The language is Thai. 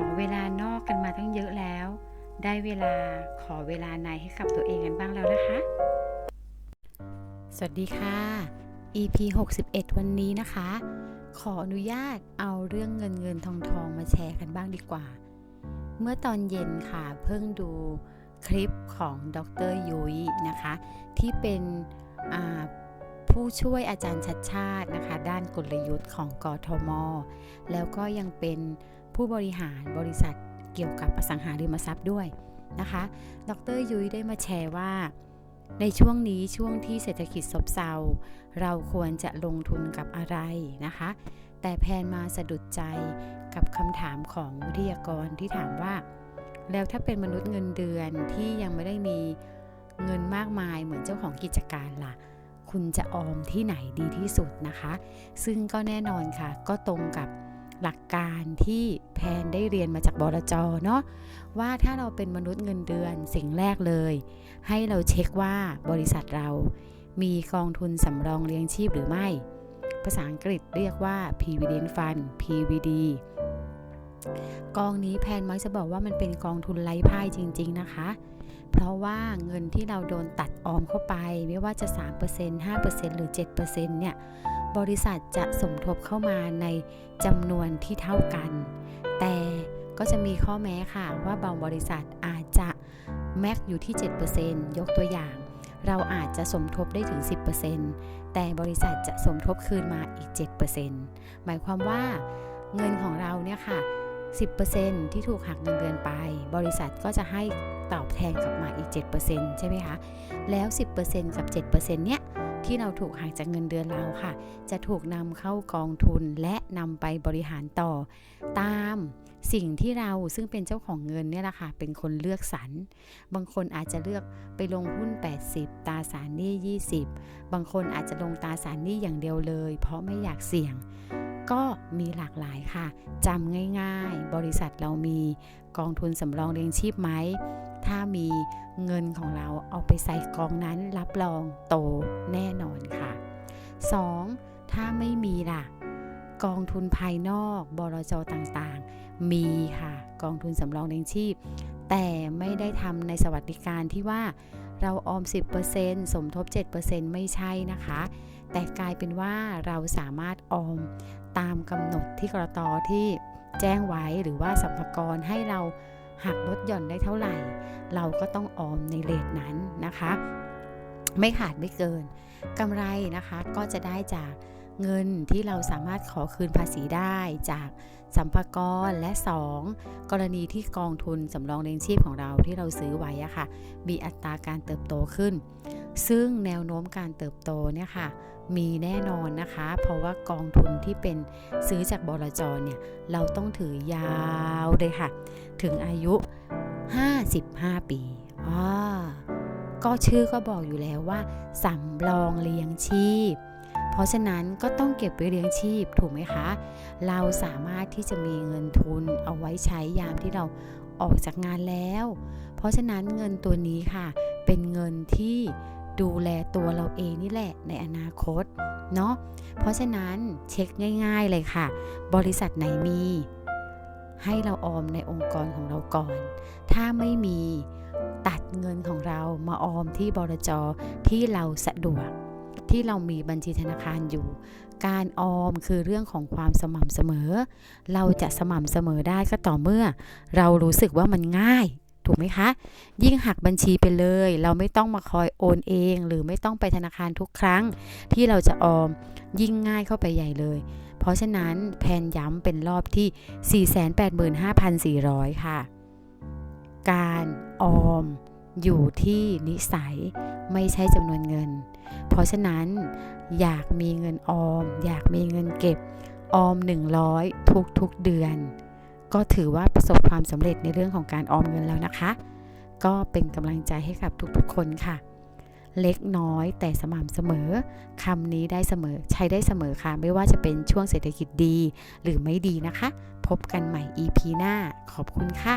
อเวลานอกกันมาตั้งเยอะแล้ว ได้เวลาขอเวลาในให้กับตัวเองกันบ้างแล้วนะคะ สวัสดีค่ะ EP 61 วันนี้นะคะ ขออนุญาตเอาเรื่องเงินเงินทองทองมาแชร์กันบ้างดีกว่า เมื่อตอนเย็นค่ะเพิ่งดูคลิปของดรยุ้ยนะคะ ที่เป็นผู้ช่วยอาจารย์ชัดชาตินะคะ ด้านกลยุทธ์ของกทม แล้วก็ยังเป็น ผู้บริหารบริษัทเกี่ยวกับอสังหาริมทรัพย์ด้วยนะคะ ดรยุ้ยได้มาแชร์ว่า ในช่วงนี้ช่วงที่เศรษฐกิจซบเซา เราควรจะลงทุนกับอะไรนะคะ แต่แพนมาสะดุดใจกับคำถามของวิทยากรที่ถามว่า แล้วถ้าเป็นมนุษย์เงินเดือนที่ยังไม่ได้มีเงินมากมายเหมือนเจ้าของกิจการล่ะ คุณจะออมที่ไหนดีที่สุดนะคะ ซึ่งก็แน่นอนค่ะ ก็ตรงกับ หลักการที่แพนได้เรียนมาจากบลจเนาะว่าถ้าเราเป็นมนุษย์เงินเดือนสิ่งแรกเลย ให้เราเช็คว่าบริษัทเรามีกองทุนสำรองเลี้ยงชีพหรือไม่ ภาษาอังกฤษเรียกว่า Provident Fund PVD กองนี้แพนมักจะบอกว่ามันเป็นกองทุนไร้พ่ายจริง ๆ นะคะ เพราะว่าเงินที่เราโดนตัดออมเข้าไป ไม่ว่าจะ 3% 5%หรือ 7%เนี่ย บริษัทจะสมทบเข้ามาในจำนวนที่เท่ากัน แต่ก็จะมีข้อแม้ค่ะว่าบางบริษัทอาจจะแม็กอยู่ที่ 7%ยกตัวอย่าง เราอาจจะสมทบได้ถึง 10%แต่บริษัทจะสมทบคืนมาอีก 7%หมายความว่าเงินของเราเนี่ยค่ะ 10%ที่ถูกหักเงินเดือนไป บริษัทก็จะให้ตอบแทนกลับมาอีก 7%ใช่ไหมคะ แล้ว 10%กับ 7%เนี่ย ที่เราถูกหักจากเงินเดือนเราค่ะ จะถูกนำเข้ากองทุนและนำไปบริหารต่อ ตามสิ่งที่เราซึ่งเป็นเจ้าของเงินเนี่ยแหละค่ะเป็นคนเลือกสรร บางคนอาจจะเลือกไปลงหุ้น 80 ตราสารหนี้ 20 บางคนอาจจะลงตราสารหนี้อย่างเดียวเลย เพราะไม่อยากเสี่ยง ก็มีหลากหลายค่ะจำง่าย ๆ บริษัทเรามีกองทุนสำรองเลี้ยงชีพไหม ถ้ามีเงินของเราเอาไปใส่กองนั้นรับรองโตแน่นอนค่ะ 2. ถ้าไม่มีล่ะ กองทุนภายนอกบลจต่างๆ มีค่ะ กองทุนสำรองเลี้ยงชีพ แต่ไม่ได้ทำในสวัสดิการที่ว่าเราออม 10%สมทบ 7%ไม่ใช่นะคะ แต่กลายเป็นว่าเราสามารถออมตามกำหนดที่กรตที่แจ้งไว้หรือว่าสัมภากรให้เรา หักลดหย่อนได้เท่าไหร่ เราก็ต้องออมในเลทนั้นนะคะ ไม่ขาดไม่เกินกำไรนะคะก็จะได้จากเงินที่เราสามารถขอคืนภาษีได้จากสัมภาระและ 2 กรณีที่กองทุนสำรองเลี้ยงชีพของเราที่เราซื้อไว้อะค่ะ มีอัตราการเติบโตขึ้น ซึ่งแนวโน้มการเติบโตเนี่ยค่ะมีแน่นอนนะคะ เพราะว่ากองทุนที่เป็นซื้อจากบลจเนี่ยเราต้องถือยาวเลยค่ะ ถึงอายุ 55 ปีอ่าก็ชื่อก็บอกอยู่แล้วว่าสำรองเลี้ยงชีพ เพราะฉะนั้นก็ต้องเก็บไว้เลี้ยงชีพถูกไหมคะ เราสามารถที่จะมีเงินทุนเอาไว้ใช้ยามที่เราออกจากงานแล้ว เพราะฉะนั้นเงินตัวนี้ค่ะ เป็นเงินที่ ดูแลตัวเราเองนี่แหละในอนาคตเนาะเพราะฉะนั้นเช็คง่าย ๆเลยค่ะ บริษัทไหนมี ให้เราออมในองค์กรของเราก่อน ถ้าไม่มีตัดเงินของเรามาออมที่บลจที่เราสะดวก ที่เรามีบัญชีธนาคารอยู่ การออมคือเรื่องของความสม่ำเสมอ เราจะสม่ำเสมอได้ก็ต่อเมื่อ เรารู้สึกว่ามันง่าย ถูกไหมคะ ยิ่งหักบัญชีไปเลย เราไม่ต้องมาคอยโอนเอง หรือไม่ต้องไปธนาคารทุกครั้ง ที่เราจะออมยิ่งง่ายเข้าไปใหญ่เลย เพราะฉะนั้นแพนย้ำเป็นรอบที่ 485,400 ค่ะ การออมอยู่ที่นิสัยไม่ใช่จำนวนเงิน เพราะฉะนั้นอยากมีเงินออม อยากมีเงินเก็บออม 100 ทุกทุกๆเดือน ก็ถือว่าประสบความสำเร็จในเรื่องของการออมเงินแล้วนะคะ ก็เป็นกำลังใจให้กับทุกๆคนค่ะ เล็กน้อยแต่สม่ำเสมอคำนี้ได้เสมอใช้ได้เสมอค่ะ ไม่ว่าจะเป็นช่วงเศรษฐกิจดีหรือไม่ดีนะคะ พบกันใหม่ EP หน้า ขอบคุณค่ะ